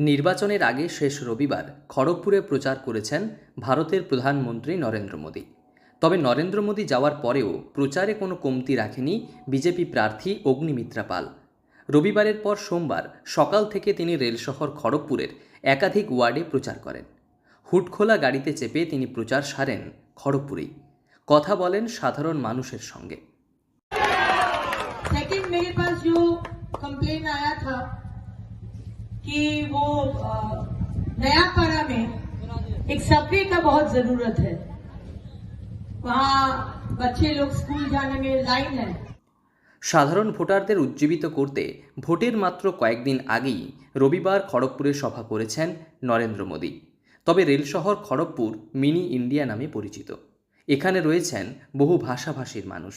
নির্বাচনের আগে শেষ রবিবার খড়গপুরে প্রচার করেছেন ভারতের প্রধানমন্ত্রী নরেন্দ্র মোদী। তবে নরেন্দ্র মোদী যাওয়ার পরেও প্রচারে কোনো কমতি রাখেনি বিজেপি প্রার্থী অগ্নিমিত্রা পাল। রবিবারের পর সোমবার সকাল থেকে তিনি রেল শহর খড়গপুরের একাধিক ওয়ার্ডে প্রচার করেন। হুটখোলা গাড়িতে চেপে তিনি প্রচার সারেন খড়গপুরেই। কথা বলেন সাধারণ মানুষের সঙ্গে। সেকেন্ড মেরে পাস কমপ্লেন আয়া থা कि वो अ, नया पारा में एक सबवे का बहुत जरूरत है वहाँ बच्चे लोग स्कूल जाने में लाइन है সাধারণ ভোটারদের উজ্জীবিত করতে ভোটের মাত্র কয়েকদিন আগেই রবিবার খড়গপুরে সভা করেছেন নরেন্দ্র মোদী তবে রেলশহর খড়গপুর মিনি ইন্ডিয়া নামে পরিচিত এখানে রয়েছেন বহু ভাষাভাষীর মানুষ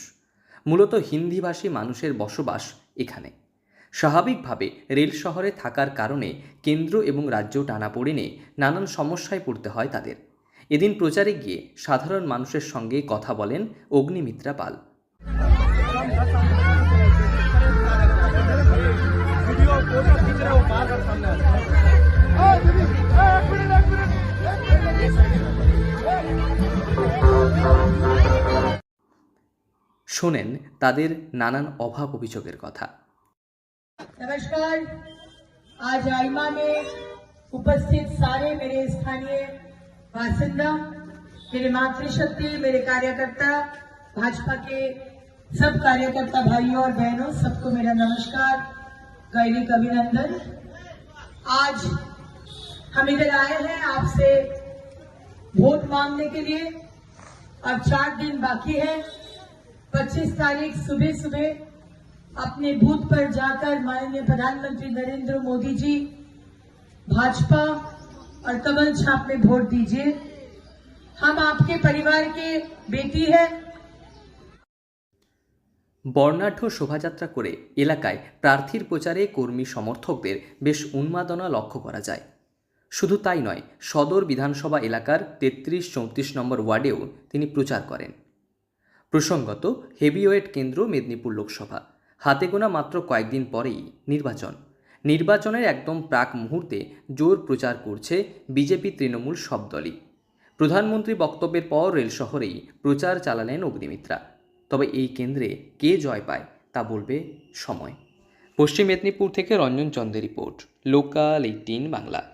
মূলত হিন্দিভাষী মানুষের বসবাস এখানে স্বাভাবিকভাবে রেল শহরে থাকার কারণে কেন্দ্র এবং রাজ্য টানাপোড়েনে নানান সমস্যায় পড়তে হয় তাদের। এদিন প্রচারে গিয়ে সাধারণ মানুষের সঙ্গে কথা বলেন অগ্নিমিত্রা পাল। শোনেন তাদের নানান অভাব অভিযোগের কথা। नमस्कार। आज आईमा में उपस्थित सारे मेरे स्थानीय बासिंदा मेरे मातृशक्ति, मेरे कार्यकर्ता, भाजपा के सब कार्यकर्ता भाइयों और बहनों, सबको मेरा नमस्कार गैरिक अभिनंदन। आज हम इधर आए हैं आपसे वोट मांगने के लिए। अब चार दिन बाकी है। 25 तारीख सुबह सुबह अपने बूथ पर जाकर माननीय प्रधानमंत्री नरेंद्र मोदी जी भाजपा और कमल छाप में वोट दीजिए हम आपके परिवार के बेटी है বর্ণাঢ্য শোভাযাত্রা করে এলাকায় প্রার্থীর প্রচারে কর্মী সমর্থকদের বেশ উন্মাদনা লক্ষ্য করা যায় শুধু তাই নয় সদর বিধানসভা এলাকার তেত্রিশ চৌত্রিশ নম্বর ওয়ার্ডেও তিনি প্রচার করেন প্রসঙ্গত হেভিওয়েট কেন্দ্র মেদিনীপুর লোকসভা হাতে গোনা মাত্র কয়েকদিন পরেই নির্বাচন। নির্বাচনের একদম প্রাক মুহূর্তে জোর প্রচার করছে বিজেপি তৃণমূল সব দলই প্রধানমন্ত্রী বক্তব্যের পর রেল শহরেই প্রচার চালালেন অগ্নিমিত্রা। তবে এই কেন্দ্রে কে জয় পায় তা বলবে সময়। পশ্চিম মেদিনীপুর থেকে রঞ্জন চন্দের রিপোর্ট। Local eighteen Bangla.